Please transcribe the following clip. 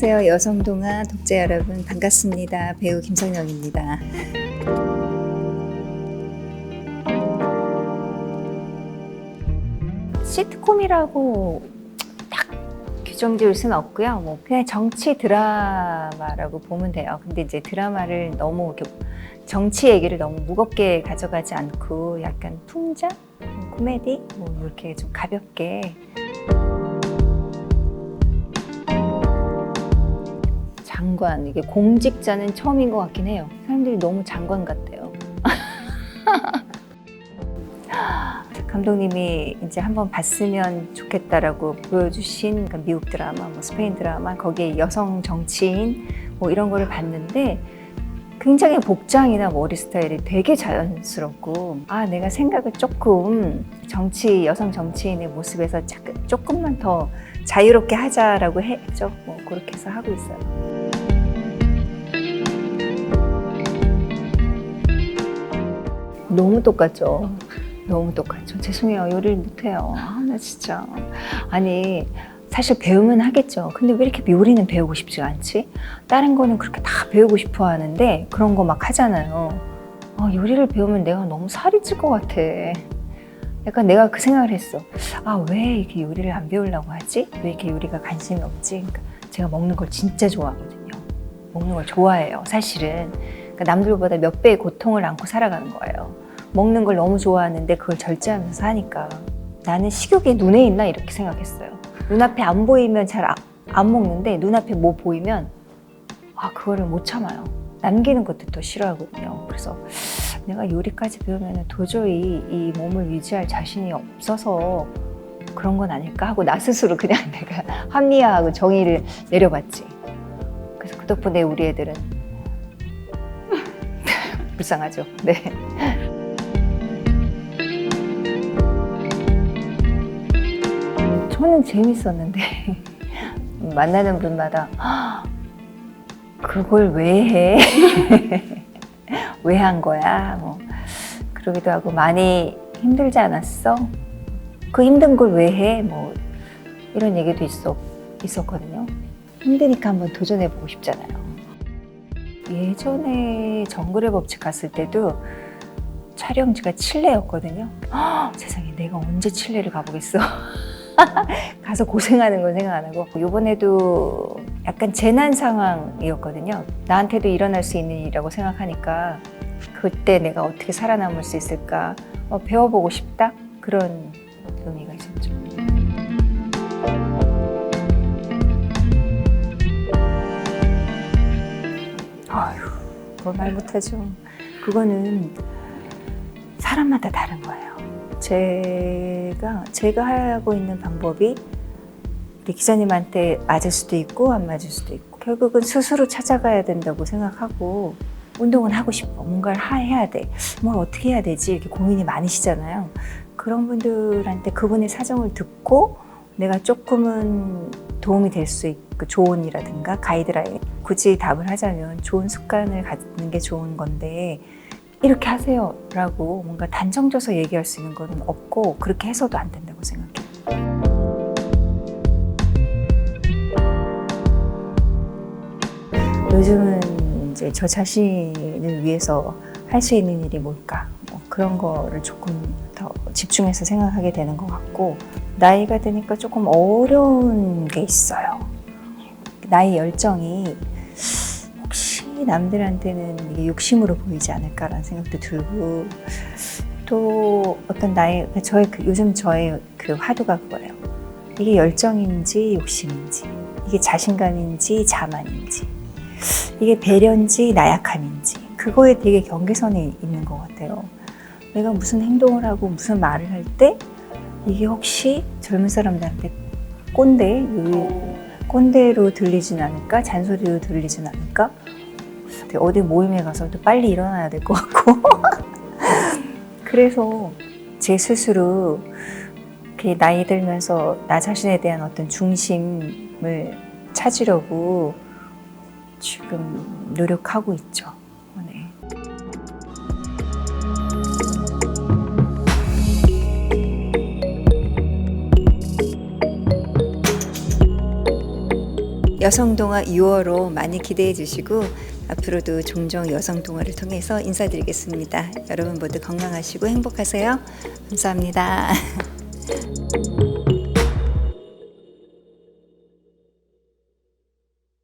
안녕하세요. 여성동화 독자 여러분 반갑습니다. 배우 김성영입니다. 시트콤이라고 딱 규정 지을 수는 없고요. 뭐 그냥 정치 드라마라고 보면 돼요. 근데 이제 드라마를 너무 이렇게 정치 얘기를 너무 무겁게 가져가지 않고 약간 풍자, 코미디 뭐 이렇게 좀 가볍게 장관 이게 공직자는 처음인 것 같긴 해요. 사람들이 너무 장관 같대요. 감독님이 이제 한번 봤으면 좋겠다라고 보여주신 그 미국 드라마, 뭐 스페인 드라마 거기에 여성 정치인 뭐 이런 거를 봤는데 굉장히 복장이나 머리 스타일이 되게 자연스럽고 아 내가 생각을 조금 정치 여성 정치인의 모습에서 조금만 더 자유롭게 하자라고 했죠. 뭐 그렇게 해서 하고 있어요. 너무 똑같죠. 너무 똑같죠. 죄송해요. 요리를 못해요. 아, 나 진짜. 아니, 사실 배우면 하겠죠. 근데 왜 이렇게 요리는 배우고 싶지가 않지? 다른 거는 그렇게 다 배우고 싶어 하는데 그런 거 막 하잖아요. 아, 요리를 배우면 내가 너무 살이 찔 것 같아. 약간 내가 그 생각을 했어. 아, 왜 이렇게 요리를 안 배우려고 하지? 왜 이렇게 요리가 관심이 없지? 그러니까 제가 먹는 걸 진짜 좋아하거든요. 먹는 걸 좋아해요, 사실은. 그러니까 남들보다 몇 배의 고통을 안고 살아가는 거예요. 먹는 걸 너무 좋아하는데 그걸 절제하면서 사니까 나는 식욕이 눈에 있나 이렇게 생각했어요. 눈앞에 안 보이면 잘안 먹는데 눈앞에 뭐 보이면 아 그거를 못 참아요. 남기는 것도 더 싫어하거든요. 그래서 내가 요리까지 배우면 도저히 이 몸을 유지할 자신이 없어서 그런 건 아닐까 하고 나 스스로 그냥 내가 합리화하고 정의를 내려봤지. 그래서 그 덕분에 우리 애들은 불쌍하죠. 네. 저는 재밌었는데 만나는 분마다 그걸 왜 해? 왜 한 거야? 뭐 그러기도 하고 많이 힘들지 않았어? 그 힘든 걸 왜 해? 뭐 이런 얘기도 있었, 있었거든요. 힘드니까 한번 도전해 보고 싶잖아요. 예전에 정글의 법칙 갔을 때도 촬영지가 칠레였거든요. 세상에 내가 언제 칠레를 가보겠어? 가서 고생하는 건 생각 안 하고 이번에도 약간 재난 상황이었거든요. 나한테도 일어날 수 있는 일이라고 생각하니까 그때 내가 어떻게 살아남을 수 있을까 어, 배워보고 싶다 그런 의미가 있었죠. 아휴, 그걸 말 못하죠. 그거는 사람마다 다른 거예요. 제가 제가 하고 있는 방법이 기자님한테 맞을 수도 있고 안 맞을 수도 있고 결국은 스스로 찾아가야 된다고 생각하고 운동은 하고 싶어. 뭔가를 하- 해야 돼뭘 어떻게 해야 되지? 이렇게 고민이 많으시잖아요. 그런 분들한테 그분의 사정을 듣고 내가 조금은 도움이 될 수 있고 조언이라든가 가이드라인 굳이 답을 하자면 좋은 습관을 갖는 게 좋은 건데 이렇게 하세요 라고 뭔가 단정져서 얘기할 수 있는 거는 없고 그렇게 해서도 안 된다고 생각해요. 요즘은 이제 저 자신을 위해서 할 수 있는 일이 뭘까 뭐 그런 거를 조금 더 집중해서 생각하게 되는 것 같고 나이가 드니까 조금 어려운 게 있어요. 나이 열정이 혹시 남들한테는 이게 욕심으로 보이지 않을까라는 생각도 들고 또 어떤 나이 저의 그, 요즘 저의 그 화두가 그거예요. 이게 열정인지 욕심인지 이게 자신감인지 자만인지 이게 배려인지 나약함인지 그거에 되게 경계선이 있는 것 같아요. 내가 무슨 행동을 하고 무슨 말을 할 때 이게 혹시 젊은 사람들한테 꼰대 꼰대로 들리진 않을까 잔소리로 들리진 않을까 어디 모임에 가서도 빨리 일어나야 될 것 같고 그래서 제 스스로 이렇게 나이 들면서 나 자신에 대한 어떤 중심을 찾으려고 지금 노력하고 있죠. 네. 여성동화 6월호 많이 기대해 주시고 앞으로도 종종 여성 동화를 통해서 인사드리겠습니다. 여러분 모두 건강하시고 행복하세요. 감사합니다.